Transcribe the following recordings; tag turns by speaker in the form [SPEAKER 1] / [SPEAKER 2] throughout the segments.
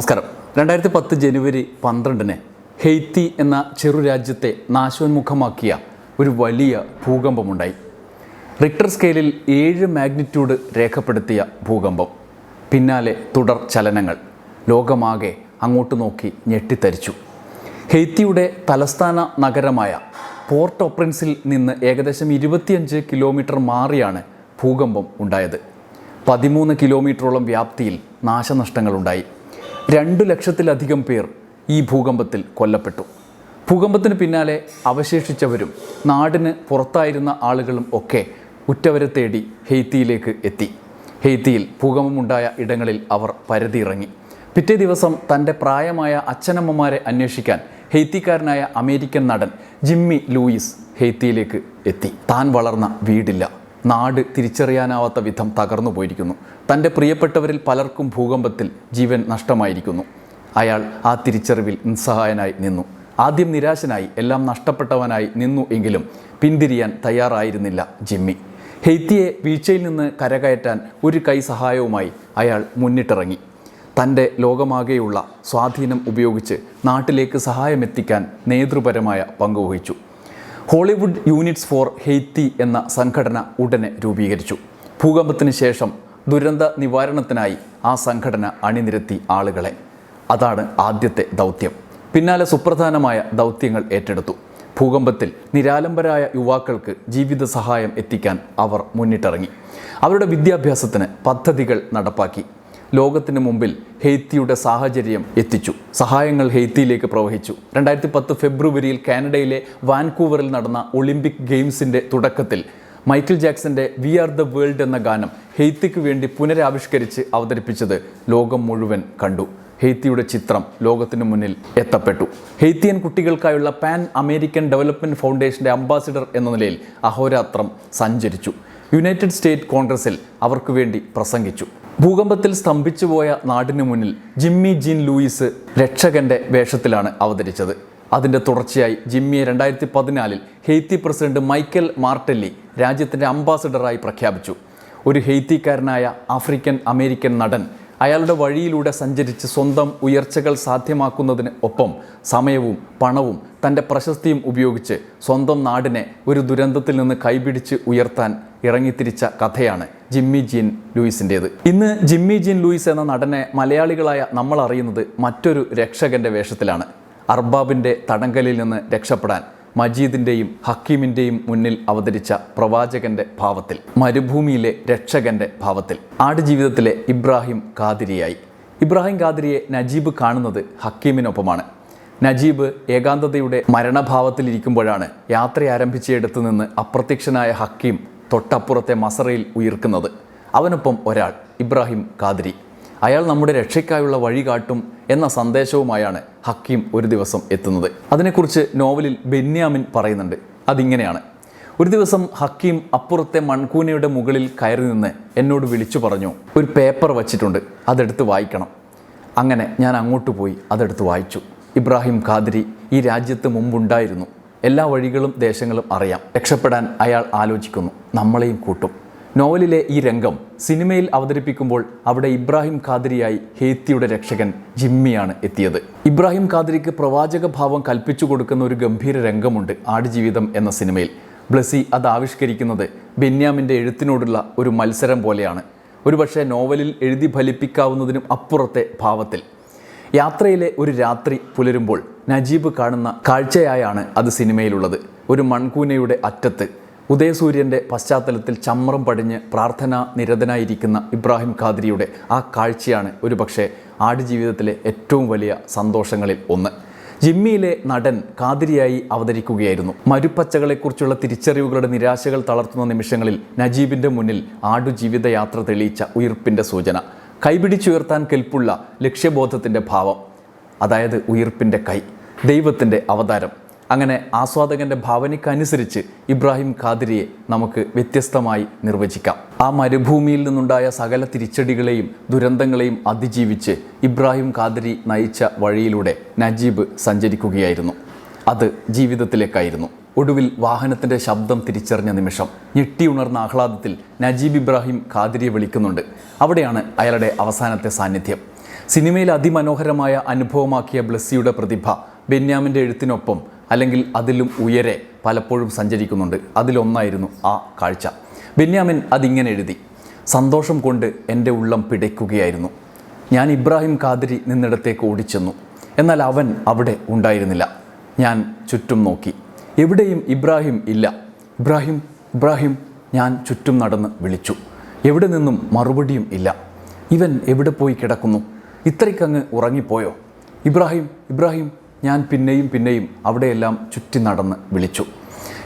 [SPEAKER 1] നമസ്കാരം. രണ്ടായിരത്തി പത്ത് ജനുവരി പന്ത്രണ്ടിന് ഹെയ്ത്തി എന്ന ചെറു രാജ്യത്തെ നാശോന്മുഖമാക്കിയ ഒരു വലിയ ഭൂകമ്പമുണ്ടായി. റിക്ടർ സ്കെയിലിൽ ഏഴ് മാഗ്നിറ്റ്യൂഡ് രേഖപ്പെടുത്തിയ ഭൂകമ്പം. പിന്നാലെ തുടർ ചലനങ്ങൾ. ലോകമാകെ അങ്ങോട്ട് നോക്കി ഞെട്ടിത്തരിച്ചു. ഹെയ്ത്തിയുടെ തലസ്ഥാന നഗരമായ പോർട്ട് ഓപ്രിൻസിൽ നിന്ന് ഏകദേശം ഇരുപത്തിയഞ്ച് കിലോമീറ്റർ മാറിയാണ് ഭൂകമ്പം ഉണ്ടായത്. പതിമൂന്ന് കിലോമീറ്ററോളം വ്യാപ്തിയിൽ നാശനഷ്ടങ്ങളുണ്ടായി. രണ്ടു ലക്ഷത്തിലധികം പേർ ഈ ഭൂകമ്പത്തിൽ കൊല്ലപ്പെട്ടു. ഭൂകമ്പത്തിന് പിന്നാലെ അവശേഷിച്ചവരും നാടിന് പുറത്തായിരുന്ന ആളുകളും ഒക്കെ ഉറ്റവരെ തേടി ഹെയ്ത്തിയിലേക്ക് എത്തി. ഹെയ്ത്തിയിൽ ഭൂകമ്പമുണ്ടായ ഇടങ്ങളിൽ അവർ പരതിയിറങ്ങി. പിറ്റേ ദിവസം തന്റെ പ്രായമായ അച്ഛനമ്മമാരെ അന്വേഷിക്കാൻ ഹെയ്ത്തിക്കാരനായ അമേരിക്കൻ നടൻ ജിമ്മി ലൂയിസ് ഹെയ്ത്തിയിലേക്ക് എത്തി. താൻ വളർന്ന വീടില്ല. നാട് തിരിച്ചറിയാനാവാത്ത വിധം തകർന്നു പോയിരിക്കുന്നു. തന്റെ പ്രിയപ്പെട്ടവരിൽ പലർക്കും ഭൂകമ്പത്തിൽ ജീവൻ നഷ്ടമായിരിക്കുന്നു. അയാൾ ആ തിരിച്ചറിവിൽ നിസ്സഹായനായി നിന്നു. ആദ്യം നിരാശനായി എല്ലാം നഷ്ടപ്പെട്ടവനായി നിന്നു എങ്കിലും പിന്തിരിയാൻ തയ്യാറായിരുന്നില്ല ജിമ്മി. ഹെയ്ത്തിയെ വീഴ്ചയിൽ നിന്ന് കരകയറ്റാൻ ഒരു കൈ സഹായവുമായി അയാൾ മുന്നിട്ടിറങ്ങി. തന്റെ ലോകമാകെയുള്ള സ്വാധീനം ഉപയോഗിച്ച് നാട്ടിലേക്ക് സഹായമെത്തിക്കാൻ നേതൃപരമായ പങ്കുവഹിച്ചു ഹോളിവുഡ് യൂണിറ്റ്സ് ഫോർ ഹെയ്ത്തി എന്ന സംഘടന ഉടനെ രൂപീകരിച്ചു. ഭൂകമ്പത്തിന് ശേഷം ദുരന്ത നിവാരണത്തിനായി ആ സംഘടന അണിനിരത്തി ആളുകളെ. അതാണ് ആദ്യത്തെ ദൗത്യം. പിന്നാലെ സുപ്രധാനമായ ദൗത്യങ്ങൾ ഏറ്റെടുത്തു. ഭൂകമ്പത്തിൽ നിരാലംബരായ യുവാക്കൾക്ക് ജീവിത സഹായം എത്തിക്കാൻ അവർ മുന്നിട്ടിറങ്ങി. അവരുടെ വിദ്യാഭ്യാസത്തിന് പദ്ധതികൾ നടപ്പാക്കി. ലോകത്തിന് മുമ്പിൽ ഹെയ്ത്തിയുടെ സാഹചര്യം എത്തിച്ചു. സഹായങ്ങൾ ഹെയ്ത്തിയിലേക്ക് പ്രവഹിച്ചു. രണ്ടായിരത്തി പത്ത് ഫെബ്രുവരിയിൽ കാനഡയിലെ വാൻകൂവറിൽ നടന്ന ഒളിമ്പിക് ഗെയിംസിന്റെ തുടക്കത്തിൽ മൈക്കിൾ ജാക്സന്റെ വി ആർ ദ വേൾഡ് എന്ന ഗാനം ഹെയ്ത്തിക്ക് വേണ്ടി പുനരാവിഷ്കരിച്ച് അവതരിപ്പിച്ചത് ലോകം മുഴുവൻ കണ്ടു. ഹെയ്ത്തിയുടെ ചിത്രം ലോകത്തിനു മുന്നിൽ എത്തപ്പെട്ടു. ഹെയ്ത്തിയൻ കുട്ടികൾക്കായുള്ള പാൻ അമേരിക്കൻ ഡെവലപ്മെന്റ് ഫൗണ്ടേഷന്റെ അംബാസിഡർ എന്ന നിലയിൽ അഹോരാത്രം സഞ്ചരിച്ചു. യുണൈറ്റഡ് സ്റ്റേറ്റ് കോൺഗ്രസിൽ അവർക്ക് വേണ്ടി പ്രസംഗിച്ചു. ഭൂകമ്പത്തിൽ സ്തംഭിച്ചുപോയ നാടിനു മുന്നിൽ ജിമ്മി ജീൻ ലൂയിസ് രക്ഷകന്റെ വേഷത്തിലാണ് അവതരിച്ചത്. അതിന്റെ തുടർച്ചയായി ജിമ്മിയെ രണ്ടായിരത്തി പതിനാലിൽ ഹെയ്ത്തി പ്രസിഡന്റ് മൈക്കൽ മാർട്ടെല്ലി രാജ്യത്തിന്റെ അംബാസിഡറായി പ്രഖ്യാപിച്ചു. ഒരു ഹെയ്ത്തിക്കാരനായ ആഫ്രിക്കൻ അമേരിക്കൻ നടൻ അയാളുടെ വഴിയിലൂടെ സഞ്ചരിച്ച് സ്വന്തം ഉയർച്ചകൾ സാധ്യമാക്കുന്നതിന് ഒപ്പം സമയവും പണവും തന്റെ പ്രശസ്തിയും ഉപയോഗിച്ച് സ്വന്തം നാടിനെ ഒരു ദുരന്തത്തിൽ നിന്ന് കൈപിടിച്ച് ഉയർത്താൻ ഇറങ്ങിത്തിരിച്ച കഥയാണ് ജിമ്മി ജീൻ ലൂയിസിന്റേത്. ഇന്ന് ജിമ്മി ജീൻ ലൂയിസ് എന്ന നടനെ മലയാളികളായ നമ്മൾ അറിയുന്നത് മറ്റൊരു രക്ഷകന്റെ വേഷത്തിലാണ്. അർബാബിന്റെ തടങ്കലിൽ നിന്ന് രക്ഷപ്പെടാൻ മജീദിന്റെയും ഹക്കീമിന്റെയും മുന്നിൽ അവതരിച്ച പ്രവാചകന്റെ ഭാവത്തിൽ മരുഭൂമിയിലെ രക്ഷകന്റെ ഭാവത്തിൽ. ആടുജീവിതത്തിലെ ഇബ്രാഹിം കാതിരിയായി. ഇബ്രാഹിം കാതിരിയെ നജീബ് കാണുന്നത് ഹക്കീമിനൊപ്പമാണ്. നജീബ് ഏകാന്തതയുടെ മരണഭാവത്തിലിരിക്കുമ്പോഴാണ് യാത്ര ആരംഭിച്ചയിടത്തു നിന്ന് അപ്രത്യക്ഷനായ ഹക്കീം തൊട്ടപ്പുറത്തെ മസറയിൽ ഉയർക്കുന്നത്. അവനൊപ്പം ഒരാൾ ഇബ്രാഹിം കാതിരി അയാൾ നമ്മുടെ രക്ഷയ്ക്കായുള്ള വഴി കാട്ടും എന്ന സന്ദേശവുമായാണ് ഹക്കീം ഒരു ദിവസം എത്തുന്നത്. അതിനെക്കുറിച്ച് നോവലിൽ ബെന്യാമിൻ പറയുന്നുണ്ട്. അതിങ്ങനെയാണ്. ഒരു ദിവസം ഹക്കീം അപ്പുറത്തെ മൺകൂനയുടെ മുകളിൽ കയറി നിന്ന് എന്നോട് വിളിച്ചു പറഞ്ഞു ഒരു പേപ്പർ വച്ചിട്ടുണ്ട് അതെടുത്ത് വായിക്കണം. അങ്ങനെ ഞാൻ അങ്ങോട്ട് പോയി അതെടുത്ത് വായിച്ചു. ഇബ്രാഹിം ഖാദിരി ഈ രാജ്യത്ത് മുമ്പുണ്ടായിരുന്നു. എല്ലാ വഴികളും ദേശങ്ങളും അറിയാം. രക്ഷപ്പെടാൻ അയാൾ ആലോചിക്കുന്നു. നമ്മളെയും കൂട്ടും. നോവലിലെ ഈ രംഗം സിനിമയിൽ അവതരിപ്പിക്കുമ്പോൾ അവിടെ ഇബ്രാഹിം ഖാദരിയായി ഹേത്തിയുടെ രക്ഷകൻ ജിമ്മിയാണ് എത്തിയത്. ഇബ്രാഹിം ഖാദരിക്ക് പ്രവാചക ഭാവം കൽപ്പിച്ചു കൊടുക്കുന്ന ഒരു ഗംഭീര രംഗമുണ്ട് ആടുജീവിതം എന്ന സിനിമയിൽ. ബ്ലസി അത് ആവിഷ്കരിക്കുന്നത് ബെന്യാമിന്റെ എഴുത്തിനോടുള്ള ഒരു മത്സരം പോലെയാണ്. ഒരുപക്ഷെ നോവലിൽ എഴുതി ഫലിപ്പിക്കാവുന്നതിനും അപ്പുറത്തെ ഭാവത്തിൽ. യാത്രയിലെ ഒരു രാത്രി പുലരുമ്പോൾ നജീബ് കാണുന്ന കാഴ്ചയായാണ് അത് സിനിമയിലുള്ളത്. ഒരു മൺകൂനയുടെ അറ്റത്ത് ഉദയസൂര്യന്റെ പശ്ചാത്തലത്തിൽ ചമ്രം പടിഞ്ഞ് പ്രാർത്ഥനാ നിരതനായിരിക്കുന്ന ഇബ്രാഹിം ഖാദിരിയുടെ ആ കാഴ്ചയാണ് ഒരുപക്ഷെ ആടുജീവിതത്തിലെ ഏറ്റവും വലിയ സന്തോഷങ്ങളിൽ ഒന്ന്. ജിമ്മിയിലെ നടൻ കാതിരിയായി അവതരിക്കുകയായിരുന്നു. മരുപ്പച്ചകളെക്കുറിച്ചുള്ള തിരിച്ചറിവുകളുടെ നിരാശകൾ തളർത്തുന്ന നിമിഷങ്ങളിൽ നജീബിന്റെ മുന്നിൽ ആടുജീവിതയാത്ര തെളിയിച്ച ഉയർപ്പിന്റെ സൂചന. കൈപിടിച്ചുയർത്താൻ കെൽപ്പുള്ള ലക്ഷ്യബോധത്തിന്റെ ഭാവം അതായത് ഉയർപ്പിന്റെ കൈ ദൈവത്തിന്റെ അവതാരം. അങ്ങനെ ആസ്വാദകന്റെ ഭാവനയ്ക്കനുസരിച്ച് ഇബ്രാഹിം ഖാദിരിയെ നമുക്ക് വ്യത്യസ്തമായി നിർവചിക്കാം. ആ മരുഭൂമിയിൽ നിന്നുണ്ടായ സകല തിരിച്ചടികളെയും ദുരന്തങ്ങളെയും അതിജീവിച്ച് ഇബ്രാഹിം ഖാദിരി നയിച്ച വഴിയിലൂടെ നജീബ് സഞ്ചരിക്കുകയായിരുന്നു. അത് ജീവിതത്തിലേക്കായിരുന്നു. ഒടുവിൽ വാഹനത്തിന്റെ ശബ്ദം തിരിച്ചറിഞ്ഞ നിമിഷം ഞെട്ടിയുണർന്ന ആഹ്ലാദത്തിൽ നജീബ് ഇബ്രാഹിം ഖാദിരിയെ വിളിക്കുന്നുണ്ട്. അവിടെയാണ് അയാളുടെ അവസാനത്തെ സാന്നിധ്യം. സിനിമയിൽ അതിമനോഹരമായ അനുഭവമാക്കിയ ബ്ലസ്സിയുടെ പ്രതിഭ ബെന്യാമിന്റെ എഴുത്തിനൊപ്പം അല്ലെങ്കിൽ അതിലും ഉയരെ പലപ്പോഴും സഞ്ചരിക്കുന്നുണ്ട്. അതിലൊന്നായിരുന്നു ആ കാഴ്ച. ബെന്യാമിൻ അതിങ്ങനെ എഴുതി സന്തോഷം കൊണ്ട് എന്റെ ഉള്ളം പിടയ്ക്കുകയായിരുന്നു. ഞാൻ ഇബ്രാഹിം ഖാദിരി നിന്നിടത്തേക്ക് ഓടിച്ചെന്നു. എന്നാൽ അവൻ അവിടെ ഉണ്ടായിരുന്നില്ല. ഞാൻ ചുറ്റും നോക്കി. എവിടെയും ഇബ്രാഹിം ഇല്ല. ഇബ്രാഹിം ഇബ്രാഹിം ഞാൻ ചുറ്റും നടന്ന് വിളിച്ചു. എവിടെ നിന്നും മറുപടിയും ഇല്ല. ഇവൻ എവിടെ പോയി കിടക്കുന്നു? ഇത്രയ്ക്കങ്ങ് ഉറങ്ങിപ്പോയോ? ഇബ്രാഹിം ഇബ്രാഹിം ഞാൻ പിന്നെയും പിന്നെയും അവിടെയെല്ലാം ചുറ്റി നടന്ന് വിളിച്ചു.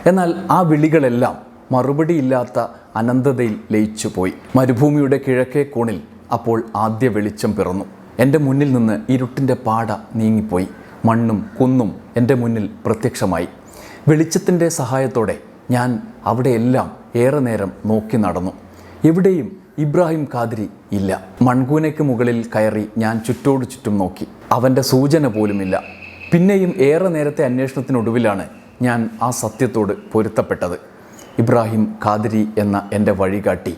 [SPEAKER 1] എന്നാൽ ആ വിളികളെല്ലാം മറുപടിയില്ലാത്ത അനന്തതയിൽ ലയിച്ചു പോയി. മരുഭൂമിയുടെ കിഴക്കേ കോണിൽ അപ്പോൾ ആദ്യ വെളിച്ചം പിറന്നു. എന്റെ മുന്നിൽ നിന്ന് ഇരുട്ടിന്റെ പാട നീങ്ങിപ്പോയി. മണ്ണും കുന്നും എന്റെ മുന്നിൽ പ്രത്യക്ഷമായി. വെളിച്ചത്തിന്റെ സഹായത്തോടെ ഞാൻ അവിടെയെല്ലാം ഏറെ നേരം നോക്കി നടന്നു. എവിടെയും ഇബ്രാഹിം ഖാദിരി ഇല്ല. മൺകൂനയ്ക്ക് മുകളിൽ കയറി ഞാൻ ചുറ്റോട് ചുറ്റും നോക്കി. അവന്റെ സൂചന പോലുമില്ല. പിന്നെയും ഏറെ നേരത്തെ അന്വേഷണത്തിനൊടുവിലാണ് ഞാൻ ആ സത്യത്തോട് പൊരുത്തപ്പെട്ടത്. ഇബ്രാഹിം ഖാദിരി എന്ന എന്റെ വഴികാട്ടി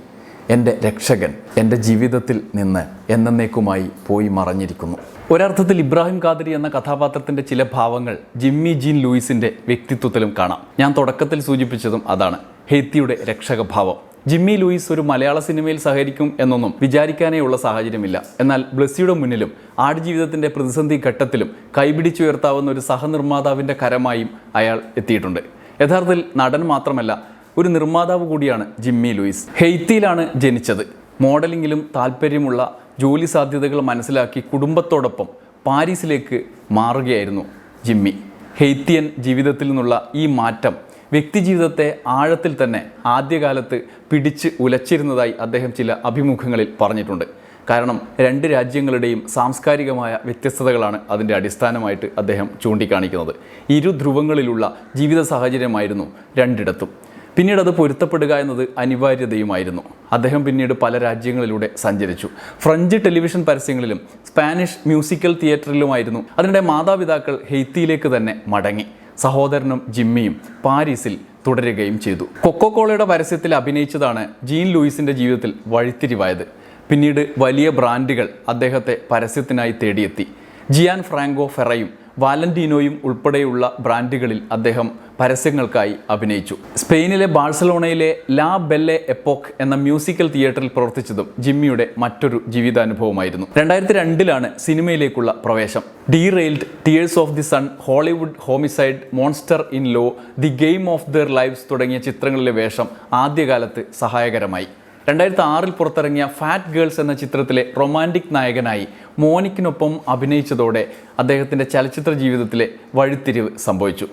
[SPEAKER 1] എന്റെ രക്ഷകൻ എന്റെ ജീവിതത്തിൽ നിന്ന് എന്നേക്കുമായി പോയി മറഞ്ഞിരിക്കുന്നു. ഒരർത്ഥത്തിൽ ഇബ്രാഹിം ഖാദരി എന്ന കഥാപാത്രത്തിന്റെ ചില ഭാവങ്ങൾ ജിമ്മി ജീൻ ലൂയിസിന്റെ വ്യക്തിത്വത്തിലും കാണാം. ഞാൻ തുടക്കത്തിൽ സൂചിപ്പിച്ചതും അതാണ്. ഹെയ്ത്തിയുടെ രക്ഷകഭാവം ജിമ്മി ലൂയിസ് ഒരു മലയാള സിനിമയിൽ സഹകരിക്കും എന്നൊന്നും വിചാരിക്കാനേ ഉള്ള സാഹചര്യമില്ല. എന്നാൽ ബ്ലസ്സിയുടെ മുന്നിലും ആടുജീവിതത്തിന്റെ പ്രതിസന്ധി ഘട്ടത്തിലും കൈപിടിച്ചുയർത്താവുന്ന ഒരു സഹനിർമ്മാതാവിന്റെ കരമായും അയാൾ എത്തിയിട്ടുണ്ട്. യഥാർത്ഥത്തിൽ നടൻ മാത്രമല്ല ഒരു നിർമ്മാതാവ് കൂടിയാണ് ജിമ്മി ലൂയിസ്. ഹെയ്ത്തിയിലാണ് ജനിച്ചത്. മോഡലിംഗിലും താല്പര്യമുള്ള ജോലി സാധ്യതകൾ മനസ്സിലാക്കി കുടുംബത്തോടൊപ്പം പാരീസിലേക്ക് മാറുകയായിരുന്നു ജിമ്മി. ഹെയ്ത്തിയൻ ജീവിതത്തിൽ നിന്നുള്ള ഈ മാറ്റം വ്യക്തിജീവിതത്തെ ആഴത്തിൽ തന്നെ ആദ്യകാലത്ത് പിടിച്ച് ഉലച്ചിരുന്നതായി അദ്ദേഹം ചില അഭിമുഖങ്ങളിൽ പറഞ്ഞിട്ടുണ്ട്. കാരണം രണ്ട് രാജ്യങ്ങളുടെയും സാംസ്കാരികമായ വ്യത്യസ്തതകളാണ് അതിന്റെ അടിസ്ഥാനമായിട്ട് അദ്ദേഹം ചൂണ്ടിക്കാണിക്കുന്നത്. ഇരു ധ്രുവങ്ങളിലുള്ള ജീവിത സാഹചര്യമായിരുന്നു രണ്ടിടത്തും. പിന്നീട് അത് പൊരുത്തപ്പെടുക എന്നത് അനിവാര്യതയുമായിരുന്നു. അദ്ദേഹം പിന്നീട് പല രാജ്യങ്ങളിലൂടെ സഞ്ചരിച്ചു. ഫ്രഞ്ച് ടെലിവിഷൻ പരസ്യങ്ങളിലും സ്പാനിഷ് മ്യൂസിക്കൽ തിയേറ്ററിലുമായിരുന്നു. അതിനിടെ മാതാപിതാക്കൾ ഹെയ്ത്തിയിലേക്ക് തന്നെ മടങ്ങി. സഹോദരനും ജിമ്മിയും പാരീസിൽ തുടരുകയും ചെയ്തു. കൊക്കോകോളയുടെ പരസ്യത്തിൽ അഭിനയിച്ചതാണ് ജീൻ ലൂയിസിന്റെ ജീവിതത്തിൽ വഴിത്തിരിവായത്. പിന്നീട് വലിയ ബ്രാൻഡുകൾ അദ്ദേഹത്തെ പരസ്യത്തിനായി തേടിയെത്തി. ജിയാൻ ഫ്രാങ്കോ ഫെറയും വാലന്റീനോയും ഉൾപ്പെടെയുള്ള ബ്രാൻഡുകളിൽ അദ്ദേഹം പരസ്യങ്ങൾക്കായി അഭിനയിച്ചു. സ്പെയിനിലെ ബാഴ്സലോണയിലെ ലാ ബെല്ലെ എപ്പോക്ക് എന്ന മ്യൂസിക്കൽ തിയേറ്ററിൽ പ്രവർത്തിച്ചതും ജിമ്മിയുടെ മറ്റൊരു ജീവിതാനുഭവമായിരുന്നു. രണ്ടായിരത്തി രണ്ടിലാണ് സിനിമയിലേക്കുള്ള പ്രവേശം. Derailed tears of the sun Hollywood homicide monster in law the game of their lives തുടങ്ങിയ ചിത്രങ്ങളിലെ വേഷം ആദ്യകാലത്ത് സഹായകരമായി. രണ്ടായിരത്തി ആറിൽ പുറത്തിറങ്ങിയ ഫാറ്റ് ഗേൾസ് എന്ന ചിത്രത്തിലെ റൊമാന്റിക് നായകനായി മോനിക്കിനൊപ്പം അഭിനയിച്ചതോടെ അദ്ദേഹത്തിന്റെ ചലച്ചിത്ര ജീവിതത്തിലെ വഴിത്തിരിവ് സംഭവിച്ചു.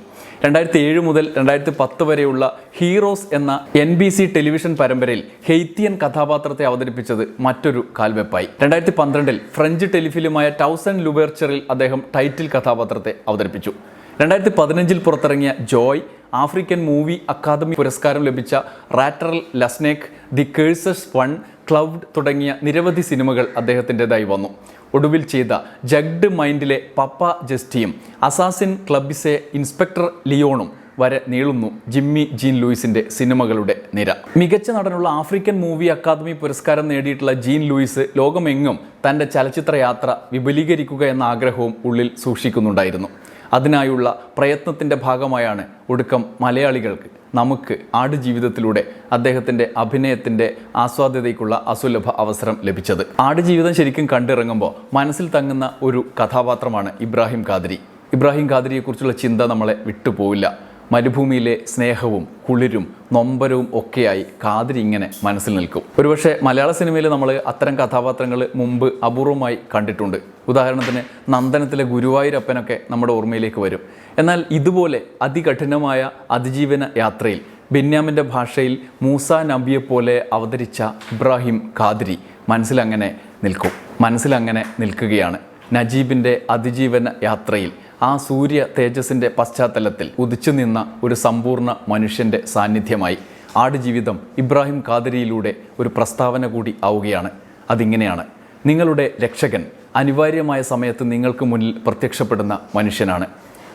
[SPEAKER 1] രണ്ടായിരത്തി ഏഴ് മുതൽ രണ്ടായിരത്തി പത്ത് വരെയുള്ള ഹീറോസ് എന്ന എൻ ബി സി ടെലിവിഷൻ പരമ്പരയിൽ ഹെയ്ത്തിയൻ കഥാപാത്രത്തെ അവതരിപ്പിച്ചത് മറ്റൊരു കാൽവെപ്പായി. രണ്ടായിരത്തി പന്ത്രണ്ടിൽ ഫ്രഞ്ച് ടെലിഫിലിമായ ടൗസൻഡ് ലുബേർച്ചറിൽ അദ്ദേഹം ടൈറ്റിൽ കഥാപാത്രത്തെ അവതരിപ്പിച്ചു. രണ്ടായിരത്തി പതിനഞ്ചിൽ പുറത്തിറങ്ങിയ ജോയ് ആഫ്രിക്കൻ മൂവി അക്കാദമി പുരസ്കാരം ലഭിച്ച റാറ്ററൽ ലസ്നേക് ദി കേഴ്സസ് വൺ ക്ലൗഡ് തുടങ്ങിയ നിരവധി സിനിമകൾ അദ്ദേഹത്തിന്റെതായി വന്നു. ഒടുവിൽ ചെയ്ത ജഗ്ഡ് മൈൻഡിലെ പപ്പ ജസ്റ്റിയും അസാസിൻ ക്ലബിസെ ഇൻസ്പെക്ടർ ലിയോണും വരെ നീളുന്നു ജിമ്മി ജീൻ ലൂയിസിന്റെ സിനിമകളുടെ നിര. മികച്ച നടനുള്ള ആഫ്രിക്കൻ മൂവി അക്കാദമി പുരസ്കാരം നേടിയിട്ടുള്ള ജീൻ ലൂയിസ് ലോകമെങ്ങും തന്റെ ചലച്ചിത്ര യാത്ര വിപുലീകരിക്കുക എന്ന ആഗ്രഹവും ഉള്ളിൽ സൂക്ഷിക്കുന്നുണ്ടായിരുന്നു. അതിനായുള്ള പ്രയത്നത്തിന്റെ ഭാഗമായാണ് ഒടുക്കം മലയാളികൾക്ക് നമുക്ക് ആടുജീവിതത്തിലൂടെ അദ്ദേഹത്തിന്റെ അഭിനയത്തിന്റെ ആസ്വാദ്യതയ്ക്കുള്ള അസുലഭ അവസരം ലഭിച്ചത്. ആടുജീവിതം ശരിക്കും കണ്ടിറങ്ങുമ്പോൾ മനസ്സിൽ തങ്ങുന്ന ഒരു കഥാപാത്രമാണ് ഇബ്രാഹിം ഖാദരി. ഇബ്രാഹിം ഖാദരിയെക്കുറിച്ചുള്ള ചിന്ത നമ്മളെ വിട്ടുപോവില്ല. മരുഭൂമിയിലെ സ്നേഹവും കുളിരും നൊമ്പരവും ഒക്കെയായി കാതിരി ഇങ്ങനെ മനസ്സിൽ നിൽക്കും. ഒരുപക്ഷെ മലയാള സിനിമയിൽ നമ്മൾ അത്തരം കഥാപാത്രങ്ങൾ മുമ്പ് അപൂർവമായി കണ്ടിട്ടുണ്ട്. ഉദാഹരണത്തിന് നന്ദനത്തിലെ ഗുരുവായൂരപ്പനൊക്കെ നമ്മുടെ ഓർമ്മയിലേക്ക് വരും. എന്നാൽ ഇതുപോലെ അതികഠിനമായ അതിജീവന യാത്രയിൽ ബെന്യാമിന്റെ ഭാഷയിൽ മൂസ നബിയെ പോലെ അവതരിച്ച ഇബ്രാഹിം ഖാദിരി മനസ്സിലങ്ങനെ നിൽക്കും. മനസ്സിലങ്ങനെ നിൽക്കുകയാണ്. നജീബിന്റെ അതിജീവന യാത്രയിൽ ആ സൂര്യ തേജസ്സിന്റെ പശ്ചാത്തലത്തിൽ ഉദിച്ചു നിന്ന ഒരു സമ്പൂർണ മനുഷ്യന്റെ സാന്നിധ്യമായി ആടുജീവിതം ഇബ്രാഹിം കാതിരിയിലൂടെ ഒരു പ്രസ്താവന കൂടി ആവുകയാണ്. അതിങ്ങനെയാണ്. നിങ്ങളുടെ രക്ഷകൻ അനിവാര്യമായ സമയത്ത് നിങ്ങൾക്ക് മുന്നിൽ പ്രത്യക്ഷപ്പെടുന്ന മനുഷ്യനാണ്.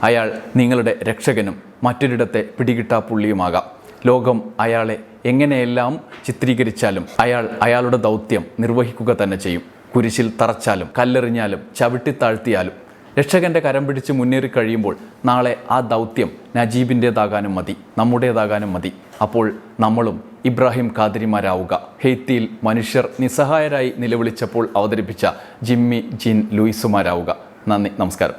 [SPEAKER 1] അയാൾ നിങ്ങളുടെ രക്ഷകനും മറ്റൊരിടത്തെ പിടികിട്ടാപ്പുള്ളിയുമാകാം. ലോകം അയാളെ എങ്ങനെയെല്ലാം ചിത്രീകരിച്ചാലും അയാൾ അയാളുടെ ദൗത്യം നിർവഹിക്കുക തന്നെ ചെയ്യും. കുരിശിൽ തറച്ചാലും കല്ലെറിഞ്ഞാലും ചവിട്ടിത്താഴ്ത്തിയാലും രക്ഷകന്റെ കരം പിടിച്ച് മുന്നേറി കഴിയുമ്പോൾ നാളെ ആ ദൗത്യം നജീബിന്റേതാകാനും മതി നമ്മുടേതാകാനും മതി. അപ്പോൾ നമ്മളും ഇബ്രാഹിം കാതിരിമാരാവുക ഹെയ്ത്തിയിൽ മനുഷ്യർ നിസ്സഹായരായി നിലവിളിച്ചപ്പോൾ അവതരിപ്പിച്ച ജിമ്മി ജിൻ ലൂയിസുമാരാവുക. നന്ദി നമസ്കാരം.